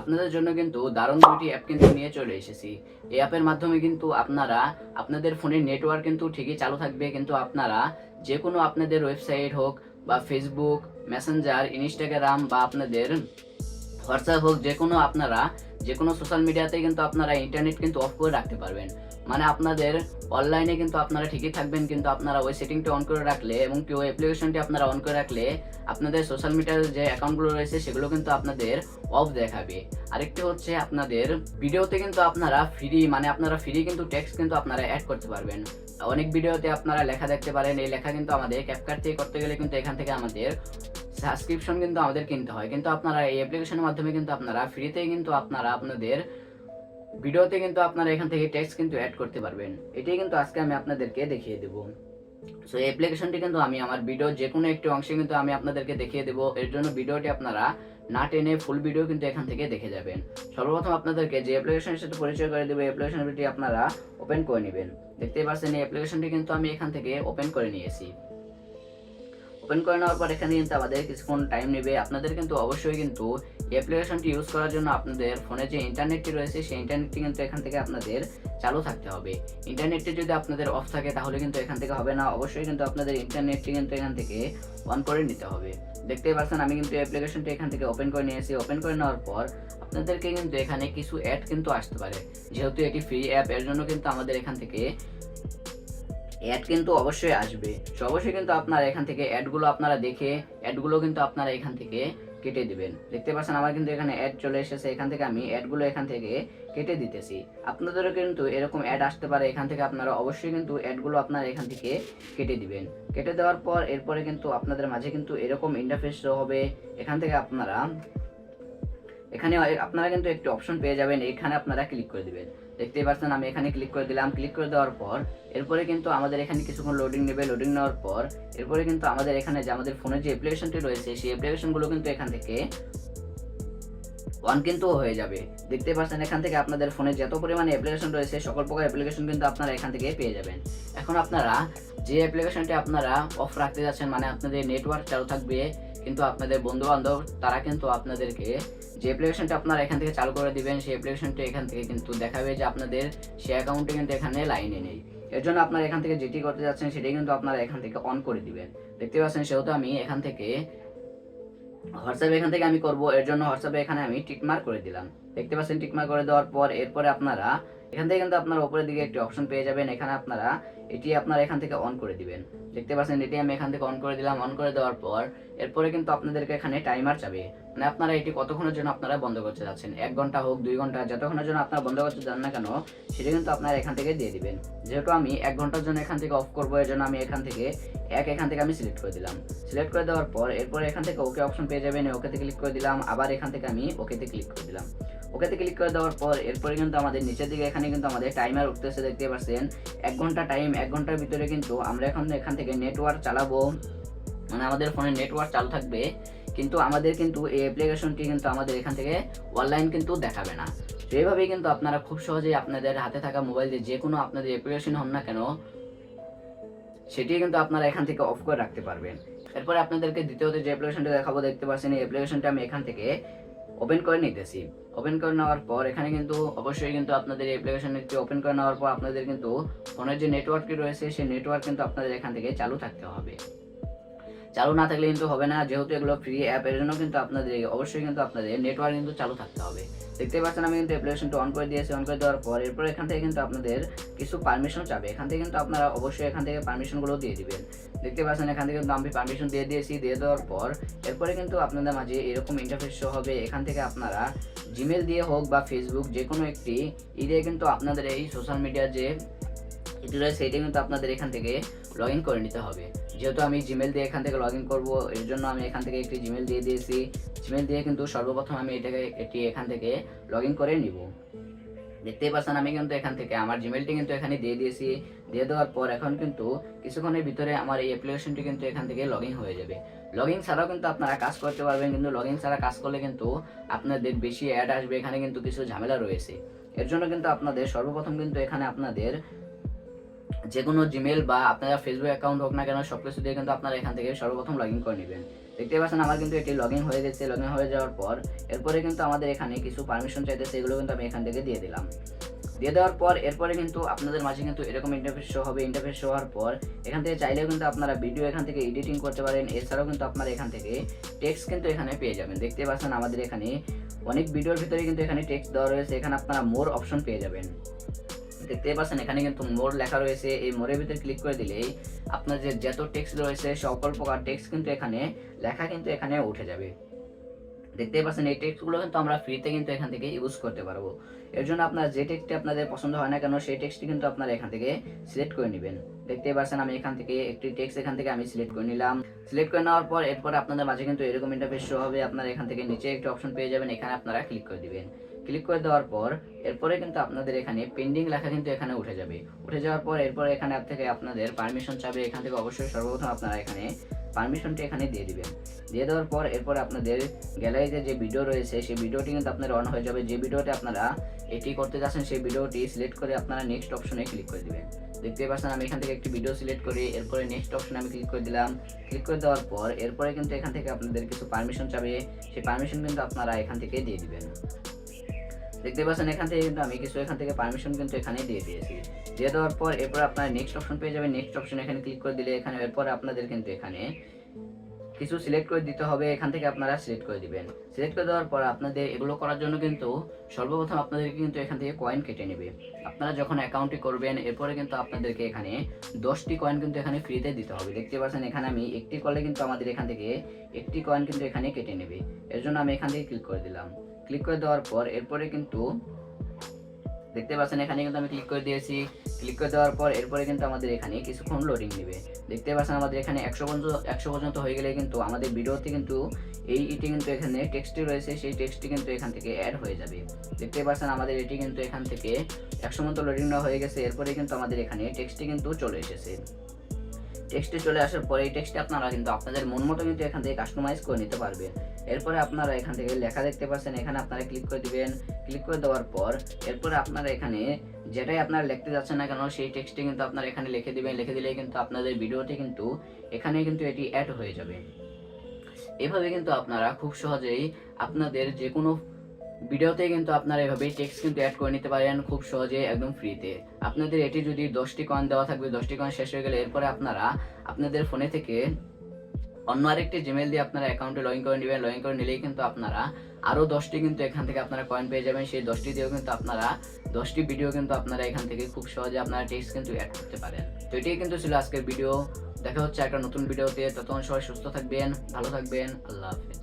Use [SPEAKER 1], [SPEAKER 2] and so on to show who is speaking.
[SPEAKER 1] আপনাদের জন্য কিন্তু দারুণ দুটি অ্যাপ কিন্তু নিয়ে চলে এসেছি। এই অ্যাপের মাধ্যমে কিন্তু আপনারা, আপনাদের ফোনের নেটওয়ার্ক কিন্তু ঠিকই চালু থাকবে, কিন্তু আপনারা যে কোনো আপনাদের ওয়েবসাইট হোক বা ফেসবুক মেসেঞ্জার ইনস্টাগ্রাম বা আপনাদের হোয়াটসঅ্যাপ হোক যে কোনো আপনারা যে কোনো সোশ্যাল মিডিয়াতে কিন্তু আপনারা ইন্টারনেট কিন্তু অফ করে রাখতে পারবেন। মানে আপনাদের অনলাইনে কিন্তু আপনারা ঠিকই থাকবেন, কিন্তু আপনারা ওই সেটিংটা অন করে রাখলে এবং কি ওই অ্যাপ্লিকেশনটি আপনারা অন করে রাখলে আপনাদের সোশ্যাল মিডিয়ার যে অ্যাকাউন্টগুলো রয়েছে, সেগুলো কিন্তু আপনাদের অফ দেখাবে। আরেকটি হচ্ছে আপনাদের ভিডিওতে কিন্তু আপনারা ফ্রি মানে আপনারা ফ্রি কিন্তু টেক্সট কিন্তু আপনারা অ্যাড করতে পারবেন। অনেক ভিডিওতে আপনারা লেখা দেখতে পারেন, এই লেখা কিন্তু আমাদের ক্যাপকাট থেকে করতে গেলে কিন্তু এখান থেকে আমাদের সাবস্ক্রিপশন কিন্তু আমাদের কিনতে হয়। কিন্তু আপনারা এই অ্যাপ্লিকেশনের মাধ্যমে কিন্তু আপনারা ফ্রিতেই কিন্তু আপনারা আপনাদের ভিডিওতে কিন্তু আপনারা এখান থেকে টেক্সট কিন্তু অ্যাড করতে পারবেন। এটাই কিন্তু আজকে আমি আপনাদেরকে দেখিয়ে দেব। সো এই অ্যাপ্লিকেশনটি কিন্তু আমি আমার ভিডিও যে কোনো একটি অংশে কিন্তু আমি আপনাদেরকে দেখিয়ে দেবো। এর জন্য ভিডিওটি আপনারা না টেনে ফুল ভিডিও কিন্তু এখান থেকে দেখে যাবেন। সর্বপ্রথম আপনাদেরকে যে অ্যাপ্লিকেশনের সাথে পরিচয় করে দেবো অ্যাপ্লিকেশনটি আপনারা ওপেন করে নেবেন। দেখতেই পাচ্ছেন, এই অ্যাপ্লিকেশনটি কিন্তু আমি এখান থেকে ওপেন করে নিয়েছি। ওপেন করে নেওয়ার পর এখানে কিন্তু আমাদের কিছুক্ষণ টাইম নেবে। আপনাদের কিন্তু অবশ্যই কিন্তু অ্যাপ্লিকেশনটি ইউজ করার জন্য আপনাদের ফোনে যে ইন্টারনেটটি রয়েছে, সেই ইন্টারনেটটি কিন্তু এখান থেকে আপনাদের চালু থাকতে হবে। ইন্টারনেটটি যদি আপনাদের অফ থাকে, তাহলে কিন্তু এখান থেকে হবে না। অবশ্যই কিন্তু আপনাদের ইন্টারনেটটি কিন্তু এখান থেকে অন করে নিতে হবে। দেখতেই পাচ্ছেন, আমি কিন্তু অ্যাপ্লিকেশনটি এখান থেকে ওপেন করে নিয়েছি। ওপেন করে নেওয়ার পর আপনাদেরকে কিন্তু এখানে কিছু অ্যাড কিন্তু আসতে পারে। যেহেতু এটি ফ্রি অ্যাপ এর জন্য কিন্তু আমাদের এখান থেকে অ্যাড কিন্তু অবশ্যই আসবে। তো অবশ্যই কিন্তু আপনারা এখান থেকে অ্যাডগুলো আপনারা দেখে অ্যাডগুলো কিন্তু আপনারা এখান থেকে কেটে দিবেন। দেখতে পাচ্ছেন আমার কিন্তু এখানে অ্যাড চলে এসেছে। এখান থেকে আমি অ্যাডগুলো এখান থেকে কেটে দিতেছি। আপনাদেরও কিন্তু এরকম অ্যাড আসতে পারে। এখান থেকে আপনারা অবশ্যই কিন্তু অ্যাডগুলো আপনারা এখান থেকে কেটে দিবেন। কেটে দেওয়ার পর এরপরে কিন্তু আপনাদের মাঝে কিন্তু এরকম ইন্টারফেস হবে। এখান থেকে আপনারা, এখানে আপনারা কিন্তু একটি অপশন পেয়ে যাবেন। এখানে আপনারা ক্লিক করে দিবেন। দেখতেই পাচ্ছেন আমি এখানে ক্লিক করে দিলাম। ক্লিক করে দেওয়ার পর, এরপরে কিন্তু আমাদের এখানে কিছুক্ষণ লোডিং নেবে লোডিং নেওয়ার পর, এরপরে কিন্তু আমাদের এখানে যে আমাদের ফোনের যে অ্যাপ্লিকেশনটি রয়েছে, সেই অ্যাপ্লিকেশনগুলো কিন্তু এখান থেকে অন কিন্তু হয়ে যাবে। দেখতে পাচ্ছেন এখান থেকে আপনাদের ফোনে যত পরিমাণে অ্যাপ্লিকেশন রয়েছে, সকল প্রকার অ্যাপ্লিকেশন কিন্তু আপনারা এখান থেকে পেয়ে যাবেন। এখন আপনারা যে অ্যাপ্লিকেশনটি আপনারা অফ রাখতে যাচ্ছেন মানে আপনাদের নেটওয়ার্ক চালু থাকবে কিন্তু আপনাদের বন্ধু বান্ধব তারা কিন্তু আপনাদেরকে যে অ্যাপ্লিকেশনটা আপনারা এখান থেকে চালু করে দিবেন, সেই অ্যাপ্লিকেশনটি এখান থেকে কিন্তু দেখাবে যে আপনাদের সে অ্যাকাউন্টে কিন্তু এখানে লাইনে নেই। এর জন্য আপনারা এখান থেকে যেটি করতে যাচ্ছেন সেটাই কিন্তু আপনারা এখান থেকে অন করে দিবেন। দেখতে পাচ্ছেন, সেহেতু আমি এখান থেকে হোয়াটসঅ্যাপে এখান থেকে আমি করব। এর জন্য হোয়াটসঅ্যাপে এখানে আমি টিকমার্ক করে দিলাম। দেখতে পাচ্ছেন টিকমার্ক করে দেওয়ার পর এরপরে আপনারা এখান থেকে কিন্তু আপনারা উপরের দিকে একটি অপশন পেয়ে যাবেন। এখানে আপনারা এটি আপনারা এখান থেকে অন করে দিবেন। দেখতে পাচ্ছেন, এটি আমি এখান থেকে অন করে দিলাম। অন করে দেওয়ার পর এরপরে কিন্তু আপনাদেরকে এখানে টাইমার চাবে। মানে আপনারা এটি কতক্ষণের জন্য আপনারা বন্ধ করতে যাচ্ছেন? এক ঘণ্টা হোক, দুই ঘণ্টা, যতক্ষণের জন্য আপনারা বন্ধ করতে যান না কেন, সেটা কিন্তু আপনারা এখান থেকে দিয়ে দিবেন। যেহেতু আমি এক ঘণ্টার জন্য এখান থেকে অফ করব এর জন্য আমি এখান থেকে এক, এখান থেকে আমি সিলেক্ট করে দিলাম। সিলেক্ট করে দেওয়ার পর এরপর এখান থেকে ওকে অপশন পেয়ে যাবেন। ওকেতে ক্লিক করে দিলাম। আবার এখান থেকে আমি ওকেতে ক্লিক করে দিলাম। ওকেতে ক্লিক করে দেওয়ার পর, এরপরে কিন্তু আমাদের নিচের দিকে, এখানে কিন্তু আমাদের টাইমার উঠতেছে, দেখতে পাচ্ছেন এক ঘণ্টা টাইম এক ঘণ্টার ভিতরে কিন্তু আমরা এখন এখান থেকে নেটওয়ার্ক চালাবো। মানে আমাদের ফোনে নেটওয়ার্ক চালু থাকবে, কিন্তু আমাদের কিন্তু এই অ্যাপ্লিকেশনটি কিন্তু আমাদের এখান থেকে অনলাইন কিন্তু দেখাবে না। তো এইভাবেই কিন্তু আপনারা খুব সহজেই আপনাদের হাতে থাকা মোবাইল দিয়ে যে কোনো আপনাদের অ্যাপ্লিকেশন হন না কেন সেটি কিন্তু আপনারা এখান থেকে অফ করে রাখতে পারবেন। এরপরে আপনাদেরকে দ্বিতীয়ত যে অ্যাপ্লিকেশনটা দেখাবো, দেখতে পাচ্ছেন এই অ্যাপ্লিকেশনটা আমি এখান থেকে ওপেন করে নিতেছি। ওপেন করে নেওয়ার পর এখানে কিন্তু অবশ্যই কিন্তু আপনাদের অ্যাপ্লিকেশনটি ওপেন করে নেওয়ার পর আপনাদের কিন্তু ফোনের যে নেটওয়ার্কটি রয়েছে, সেই নেটওয়ার্ক কিন্তু আপনাদের এখান থেকে চালু থাকতে হবে। চালু না থাকলে কিন্তু হবে না। যেহেতু এগুলো ফ্রি অ্যাপ এর জন্য কিন্তু আপনাদের অবশ্যই কিন্তু আপনাদের নেটওয়ার্ক কিন্তু চালু থাকতে হবে। দেখতে পাচ্ছেন, আমি কিন্তু অ্যাপ্লিকেশনটা অন করে দিয়েছি। অন করে দেওয়ার পর এরপর এখান থেকে কিন্তু আপনাদের কিছু পারমিশন চাবে। এখান থেকে কিন্তু আপনারা অবশ্যই এখান থেকে পারমিশনগুলো দিয়ে দিবেন। দেখতে পাচ্ছেন, এখান থেকে কিন্তু আমি পারমিশন দিয়ে দিয়েছি। দিয়ে দেওয়ার পর এরপরে কিন্তু আপনাদের মাঝে এরকম ইন্টারফেস শো হবে। এখান থেকে আপনারা জিমেল দিয়ে হোক বা ফেসবুক যে কোনো একটি ই দিয়ে কিন্তু আপনাদের এই সোশ্যাল মিডিয়ার যে এটি রয়েছে সেটি কিন্তু আপনাদের এখান থেকে লগ ইন করে নিতে হবে। যেহেতু আমি জিমেল দিয়ে এখান থেকে লগ ইন করব, এর জন্য আমি এখান থেকে একটি জিমেল দিয়ে দিয়েছি। জিমেল দিয়ে কিন্তু সর্বপ্রথম আমি এটাকে এটি এখান থেকে লগ ইন করে নিব। দেখতেই পাচ্ছেন, আমি কিন্তু এখান থেকে আমার জিমেলটি কিন্তু এখানে দিয়ে দিয়েছি। দিয়ে দেওয়ার পর এখন কিন্তু কিছুক্ষণের ভিতরে আমার এই অ্যাপ্লিকেশনটি কিন্তু এখান থেকে লগ ইন হয়ে যাবে। লগ ইন ছাড়াও কিন্তু আপনারা কাজ করতে পারবেন, কিন্তু লগ ইন ছাড়া কাজ করলে কিন্তু আপনাদের বেশি অ্যাড আসবে, এখানে কিন্তু কিছু ঝামেলা রয়েছে। এর জন্য কিন্তু আপনাদের সর্বপ্রথম কিন্তু এখানে আপনাদের যে কোনো জিমেল বা আপনারা ফেসবুক অ্যাকাউন্ট হোক না কেন সব কিছু দিয়ে কিন্তু আপনারা এখান থেকে সর্বপ্রথম লগ ইন করে নেবেন। দেখতে পাচ্ছেন আমার কিন্তু এটি লগ ইন হয়ে গেছে। লগ ইন হয়ে যাওয়ার পর, এরপরে কিন্তু আমাদের এখানে কিছু পারমিশন চাইতেছে সেগুলো কিন্তু আমি এখান থেকে দিয়ে দিলাম। দিয়ে দেওয়ার পর, এরপরে কিন্তু আপনাদের মাঝে কিন্তু এরকম ইন্টারফেস শো হবে। ইন্টারফেস শো হওয়ার পর, এখান থেকে চাইলেও কিন্তু আপনারা ভিডিও এখান থেকে এডিটিং করতে পারেন। এছাড়াও কিন্তু আপনারা এখান থেকে টেক্সট কিন্তু এখানে পেয়ে যাবেন। দেখতে পাচ্ছেন আমাদের এখানে অনেক ভিডিওর ভিতরে কিন্তু এখানে টেক্সট দেওয়া রয়েছে। এখানে আপনারা মোর অপশন পেয়ে যাবেন। দেখতে পাচ্ছেন, এখানে কিন্তু মোর লেখা রয়েছে। এই মোরের ভিতরে ক্লিক করে দিলেই আপনার যে যত টেক্সট রয়েছে, সকল প্রকার টেক্সট কিন্তু এখানে, লেখা কিন্তু এখানে উঠে যাবে। দেখতে পাচ্ছেন, এই টেক্সটগুলো কিন্তু আমরা ফ্রিতে কিন্তু এখান থেকে ইউজ করতে পারব। এর জন্য আপনার যে টেক্সটটি আপনাদের পছন্দ হয় না কেন, সেই টেক্সটটি কিন্তু আপনারা এখান থেকে সিলেক্ট করে নেবেন। দেখতে পাচ্ছেন, আমি এখান থেকে একটি টেক্সট এখান থেকে আমি সিলেক্ট করে নিলাম। সিলেক্ট করে নেওয়ার পর, এরপর আপনাদের মাঝে কিন্তু এরকম ইন্টারফেস শো হবে। আপনারা এখান থেকে নিচে একটি অপশন পেয়ে যাবেন, এখানে আপনারা ক্লিক করে দিবেন। ক্লিক করে দেওয়ার পর, এরপরে কিন্তু আপনাদের এখানে পেন্ডিং লেখা কিন্তু এখানে উঠে যাবে। উঠে যাওয়ার পর এরপর এখানে থেকে আপনাদের পারমিশন চাবে, এখান থেকে অবশ্যই সর্বপ্রথম আপনারা এখানে পারমিশনটি এখানে দিয়ে দিবেন। দিয়ে দেওয়ার পর এরপর আপনাদের গ্যালারিতে যে ভিডিও রয়েছে, সেই ভিডিওটি কিন্তু আপনার অন হয়ে যাবে। যে ভিডিওটি আপনারা এটি করতে যাচ্ছেন, সেই ভিডিওটি সিলেক্ট করে আপনারা নেক্সট অপশনে ক্লিক করে দিবেন। দেখতে পাচ্ছেন, আমি এখান থেকে একটি ভিডিও সিলেক্ট করি, এরপরে নেক্সট অপশনে আমি ক্লিক করে দিলাম। ক্লিক করে দেওয়ার পর এরপরে কিন্তু এখান থেকে আপনাদের কিছু পারমিশন চাবে। সেই পারমিশন কিন্তু আপনারা এখান থেকে দিয়ে দিবেন। দেখতে পাচ্ছেন, এখান থেকে কিন্তু আমি কিছু, এখান থেকে পারমিশন কিন্তু এখানেই দিয়ে দিয়েছি। দিয়ে দেওয়ার পর এরপর আপনার নেক্সট অপশন পেয়ে যাবেন। নেক্সট অপশন এখানে ক্লিক করে দিলে এখানে, এরপর আপনাদের কিন্তু এখানে কিছু সিলেক্ট করে দিতে হবে, এখান থেকে আপনারা সিলেক্ট করে দিবেন। সিলেক্ট করে দেওয়ার পর আপনাদের এগুলো করার জন্য কিন্তু সর্বপ্রথম আপনাদেরকে কিন্তু এখান থেকে কয়েন কেটে নেবে। আপনারা যখন অ্যাকাউন্টটি করবেন, এরপরে কিন্তু আপনাদেরকে এখানে দশটি কয়েন কিন্তু এখানে ফ্রিতে দিতে হবে। দেখতে পাচ্ছেন এখানে আমি একটি করলে কিন্তু আমাদের এখান থেকে একটি কয়েন কিন্তু এখানে কেটে নেবে। এর জন্য আমি এখান থেকে ক্লিক করে দিলাম। ক্লিক করে দেওয়ার পর এরপরে কিন্তু দেখতে পাচ্ছেন, এখানে কিন্তু আমি ক্লিক করে দিয়েছি। ক্লিক করে দেওয়ার পর এরপরে কিন্তু আমাদের এখানে কিছুক্ষণ লোডিং নেবে। দেখতে পাচ্ছেন, আমাদের এখানে একশো পর্যন্ত একশো পর্যন্ত হয়ে গেলে কিন্তু আমাদের ভিডিওতে কিন্তু এই ইটি কিন্তু এখানে টেক্সটটি রয়েছে, সেই টেক্সটটি কিন্তু এখান থেকে অ্যাড হয়ে যাবে। দেখতে পাচ্ছেন, আমাদের এটি কিন্তু এখান থেকে একশো মতো লোডিং নেওয়া হয়ে গেছে। এরপরে কিন্তু আমাদের এখানে টেক্সটটি কিন্তু চলে এসেছে। টেক্সটে চলে আসার পরে এই টেক্সটে আপনারা কিন্তু আপনাদের মন মতো কিন্তু এখান থেকে কাস্টমাইজ করে নিতে পারবেন। এরপরে আপনারা এখান থেকে লেখা দেখতে পাচ্ছেন এখানে আপনারা ক্লিক করে দিবেন। ক্লিক করে দেওয়ার পর এরপরে আপনারা এখানে যেটাই আপনারা লিখতে যাচ্ছেন না কেন, সেই টেক্সটে কিন্তু আপনারা এখানে লিখে দিবেন। লিখে দিলেই কিন্তু আপনাদের ভিডিওতে কিন্তু এখানে কিন্তু এটি অ্যাড হয়ে যাবে। এভাবে কিন্তু আপনারা খুব সহজেই আপনাদের যে কোনো ভিডিওতে কিন্তু আপনারা এভাবে টেক্সট কিন্তু অ্যাড করে নিতে পারেন খুব সহজে, একদম ফ্রিতে আপনাদের এটি যদি দশটি কয়েন দেওয়া থাকবে, দশটি কয়েন শেষ হয়ে গেলে এরপরে আপনারা আপনাদের ফোনে থেকে অন্য আরেকটি জিমেল দিয়ে আপনারা অ্যাকাউন্টে লগ ইন করে নেবেন। লগ ইন করে নিলেই কিন্তু আপনারা আরও দশটি কিন্তু এখান থেকে আপনারা কয়েন পেয়ে যাবেন। সেই দশটি দিয়েও কিন্তু আপনারা দশটি ভিডিও কিন্তু আপনারা এখান থেকে খুব সহজে আপনারা টেক্সট কিন্তু অ্যাড করতে পারেন। তো এটাই কিন্তু ছিল আজকের ভিডিও দেখা হচ্ছে একটা নতুন ভিডিওতে ততক্ষণ সবাই সুস্থ থাকবেন, ভালো থাকবেন। আল্লাহ হাফেজ।